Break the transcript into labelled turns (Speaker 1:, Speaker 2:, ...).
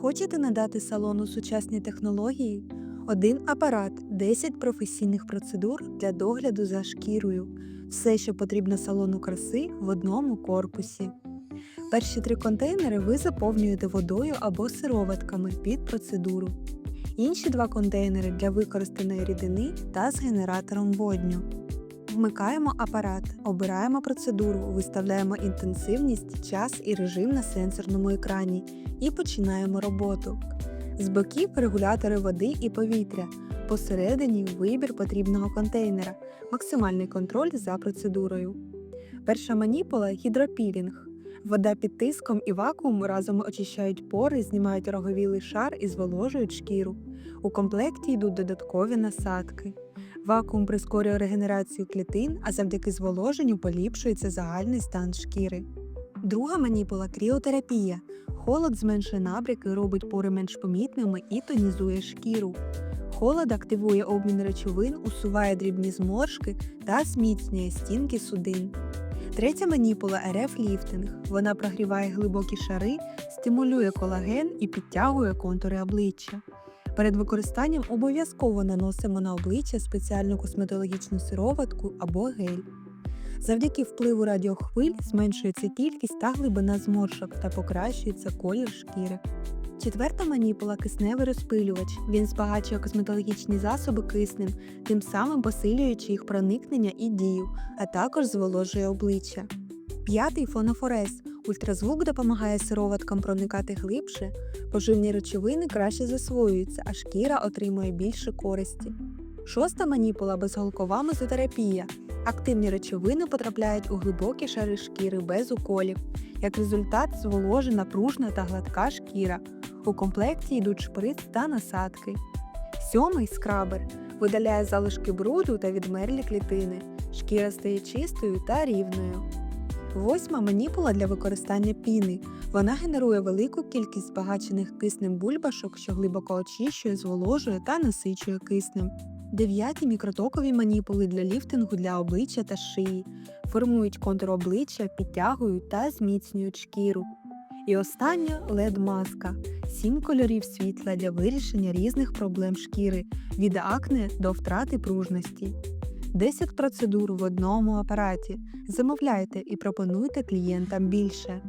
Speaker 1: Хочете надати салону сучасні технології? Один апарат, 10 професійних процедур для догляду за шкірою. Все, що потрібно салону краси в одному корпусі. Перші три контейнери ви заповнюєте водою або сироватками під процедуру. Інші два контейнери для використаної рідини та з генератором водню. Вмикаємо апарат, обираємо процедуру, виставляємо інтенсивність, час і режим на сенсорному екрані і починаємо роботу. З боків регулятори води і повітря. Посередині вибір потрібного контейнера, максимальний контроль за процедурою. Перша маніпула гідропілінг. Вода під тиском і вакуум разом очищають пори, знімають роговілий шар і зволожують шкіру. У комплекті йдуть додаткові насадки. Вакуум прискорює регенерацію клітин, а завдяки зволоженню поліпшується загальний стан шкіри. Друга маніпула кріотерапія. Холод зменшує набряки, робить пори менш помітними і тонізує шкіру. Холод активує обмін речовин, усуває дрібні зморшки та зміцнює стінки судин. Третя маніпула РФ ліфтинг. Вона прогріває глибокі шари, стимулює колаген і підтягує контури обличчя. Перед використанням обов'язково наносимо на обличчя спеціальну косметологічну сироватку або гель. Завдяки впливу радіохвиль зменшується кількість та глибина зморшок та покращується колір шкіри. Четверта маніпула кисневий розпилювач. Він збагачує косметологічні засоби киснем, тим самим посилюючи їх проникнення і дію, а також зволожує обличчя. П'ятий фонофорез. Ультразвук допомагає сироваткам проникати глибше, поживні речовини краще засвоюються, а шкіра отримує більше користі. Шоста маніпула безголкова мезотерапія. Активні речовини потрапляють у глибокі шари шкіри без уколів. Як результат, зволожена, пружна та гладка шкіра. У комплекті йдуть шприц та насадки. Сьомий скрабер видаляє залишки бруду та відмерлі клітини. Шкіра стає чистою та рівною. Восьма маніпула для використання піни. Вона генерує велику кількість збагачених киснем бульбашок, що глибоко очищує, зволожує та насичує киснем. Дев'яті мікротокові маніпули для ліфтингу для обличчя та шиї. Формують контур обличчя, підтягують та зміцнюють шкіру. І остання led маска сім кольорів світла для вирішення різних проблем шкіри від акне до втрати пружності. 10 процедур в одному апараті. Замовляйте і пропонуйте клієнтам більше.